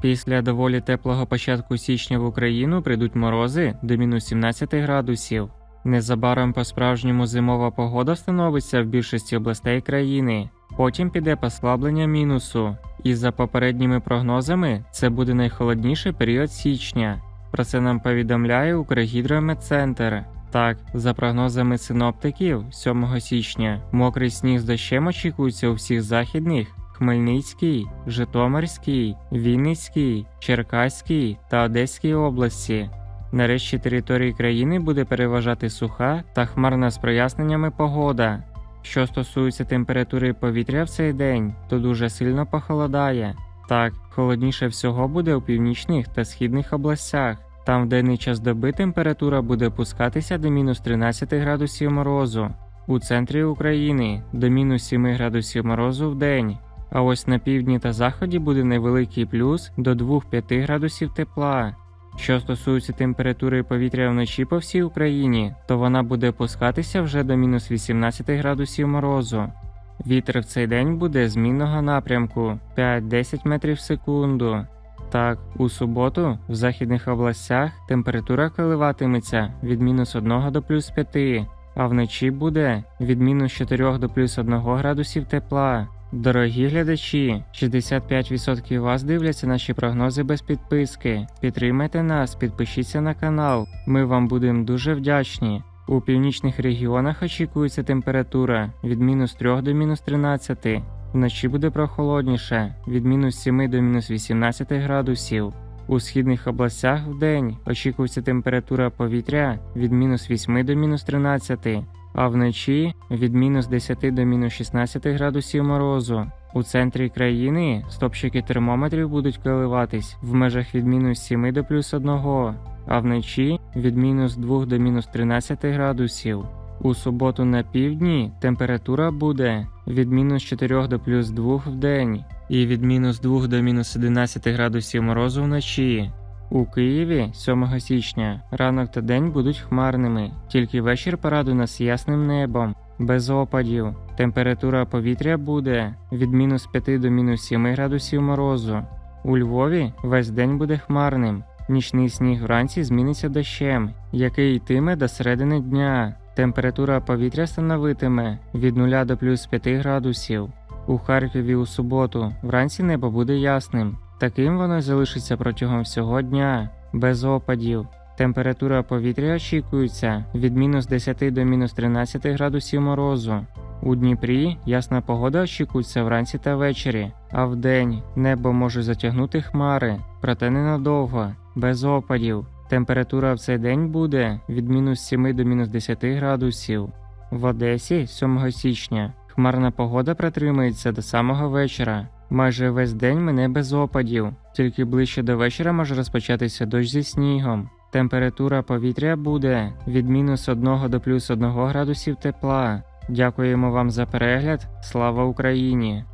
Після доволі теплого початку січня в Україну прийдуть морози до мінус 17 градусів. Незабаром по-справжньому зимова погода встановиться в більшості областей країни. Потім піде послаблення мінусу. І за попередніми прогнозами це буде найхолодніший період січня. Про це нам повідомляє Укргідрометцентр. Так, за прогнозами синоптиків, 7 січня мокрий сніг з дощем очікується у всіх західних Хмельницькій, Житомирській, Вінницькій, Черкаській та Одеській області. Нарешті території країни буде переважати суха та хмарна з проясненнями погода. Що стосується температури повітря в цей день, то дуже сильно похолодає. Так, холодніше всього буде у північних та східних областях. Там в денний час доби температура буде опускатися до мінус 13 градусів морозу. У центрі України до мінус 7 градусів морозу в день. А ось на півдні та заході буде невеликий плюс до 2-5 градусів тепла. Що стосується температури повітря вночі по всій Україні, то вона буде опускатися вже до мінус 18 градусів морозу. Вітер в цей день буде змінного напрямку 5-10 метрів в секунду. Так, у суботу в західних областях температура коливатиметься від мінус 1 до плюс 5, а вночі буде від мінус 4 до плюс 1 градусів тепла. Дорогі глядачі, 65% вас дивляться наші прогнози без підписки. Підтримайте нас, підпишіться на канал. Ми вам будемо дуже вдячні. У північних регіонах очікується температура від мінус 3 до мінус 13. Вночі буде прохолодніше від мінус 7 до мінус 18 градусів. У східних областях в день очікується температура повітря від мінус 8 до мінус 13, а вночі від мінус 10 до мінус 16 градусів морозу. У центрі країни стопчики термометрів будуть коливатись в межах від мінус 7 до плюс 1, а вночі від мінус 2 до мінус 13 градусів. У суботу на півдні температура буде від мінус 4 до плюс 2 в день і від мінус 2 до мінус 11 градусів морозу вночі. У Києві 7 січня ранок та день будуть хмарними, тільки вечір порадує нас ясним небом, без опадів. Температура повітря буде від мінус 5 до мінус 7 градусів морозу. У Львові весь день буде хмарним. Нічний сніг вранці зміниться дощем, який йтиме до середини дня. Температура повітря становитиме від 0 до плюс 5 градусів. У Харкові у суботу вранці небо буде ясним. Таким воно залишиться протягом всього дня, без опадів. Температура повітря очікується від мінус 10 до мінус 13 градусів морозу. У Дніпрі ясна погода очікується вранці та ввечері, а вдень небо може затягнути хмари, проте ненадовго, без опадів. Температура в цей день буде від мінус 7 до мінус 10 градусів. В Одесі 7 січня хмарна погода протримається до самого вечора. Майже весь день мине без опадів, тільки ближче до вечора може розпочатися дощ зі снігом. Температура повітря буде від мінус 1 до плюс 1 градусів тепла. Дякуємо вам за перегляд. Слава Україні!